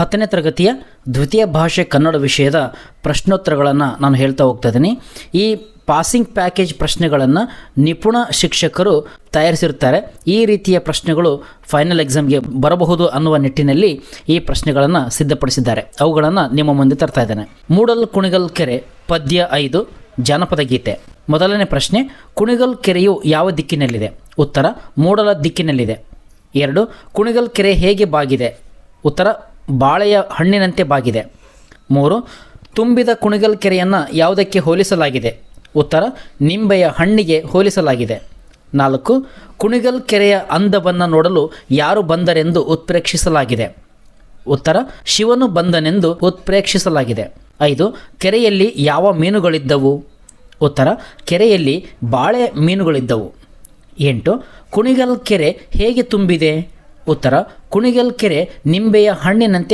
ಹತ್ತನೇ ತರಗತಿಯ ದ್ವಿತೀಯ ಭಾಷೆ ಕನ್ನಡ ವಿಷಯದ ಪ್ರಶ್ನೋತ್ತರಗಳನ್ನು ನಾನು ಹೇಳ್ತಾ ಹೋಗ್ತಾ ಇದ್ದೀನಿ. ಈ ಪಾಸಿಂಗ್ ಪ್ಯಾಕೇಜ್ ಪ್ರಶ್ನೆಗಳನ್ನು ನಿಪುಣ ಶಿಕ್ಷಕರು ತಯಾರಿಸಿರ್ತಾರೆ. ಈ ರೀತಿಯ ಪ್ರಶ್ನೆಗಳು ಫೈನಲ್ ಎಕ್ಸಾಮ್ಗೆ ಬರಬಹುದು ಅನ್ನುವ ನಿಟ್ಟಿನಲ್ಲಿ ಈ ಪ್ರಶ್ನೆಗಳನ್ನು ಸಿದ್ಧಪಡಿಸಿದ್ದಾರೆ. ಅವುಗಳನ್ನು ನಿಮ್ಮ ಮುಂದೆ ತರ್ತಾ ಇದ್ದೇನೆ. ಮೂಡಲ್ ಕುಣಿಗಲ್ ಕೆರೆ, ಪದ್ಯ ಐದು, ಜಾನಪದ ಗೀತೆ. ಮೊದಲನೇ ಪ್ರಶ್ನೆ, ಕುಣಿಗಲ್ ಕೆರೆಯು ಯಾವ ದಿಕ್ಕಿನಲ್ಲಿದೆ? ಉತ್ತರ, ಮೂಡಲ ದಿಕ್ಕಿನಲ್ಲಿದೆ. ಎರಡು, ಕುಣಿಗಲ್ ಕೆರೆ ಹೇಗೆ ಬಾಗಿದೆ? ಉತ್ತರ ಬಾಳೆಯ ಹಣ್ಣಿನಂತೆ ಬಾಗಿದೆ. ಮೂರು, ತುಂಬಿದ ಕುಣಿಗಲ್ ಕೆರೆಯನ್ನು ಯಾವುದಕ್ಕೆ ಹೋಲಿಸಲಾಗಿದೆ? ಉತ್ತರ, ನಿಂಬೆಯ ಹಣ್ಣಿಗೆ ಹೋಲಿಸಲಾಗಿದೆ. ನಾಲ್ಕು, ಕುಣಿಗಲ್ ಕೆರೆಯ ಅಂದವನ್ನು ನೋಡಲು ಯಾರು ಬಂದರೆಂದು ಉತ್ಪ್ರೇಕ್ಷಿಸಲಾಗಿದೆ. ಉತ್ತರ, ಶಿವನು ಬಂದನೆಂದು ಉತ್ಪ್ರೇಕ್ಷಿಸಲಾಗಿದೆ. ಐದು, ಕೆರೆಯಲ್ಲಿ ಯಾವ ಮೀನುಗಳಿದ್ದವು? ಉತ್ತರ, ಕೆರೆಯಲ್ಲಿ ಬಾಳೆ ಮೀನುಗಳಿದ್ದವು. ಎಂಟು, ಕುಣಿಗಲ್ ಕೆರೆ ಹೇಗೆ ತುಂಬಿದೆ? ಉತ್ತರ ಕುಣಿಗಲ್ ಕೆರೆ ನಿಂಬೆಯ ಹಣ್ಣಿನಂತೆ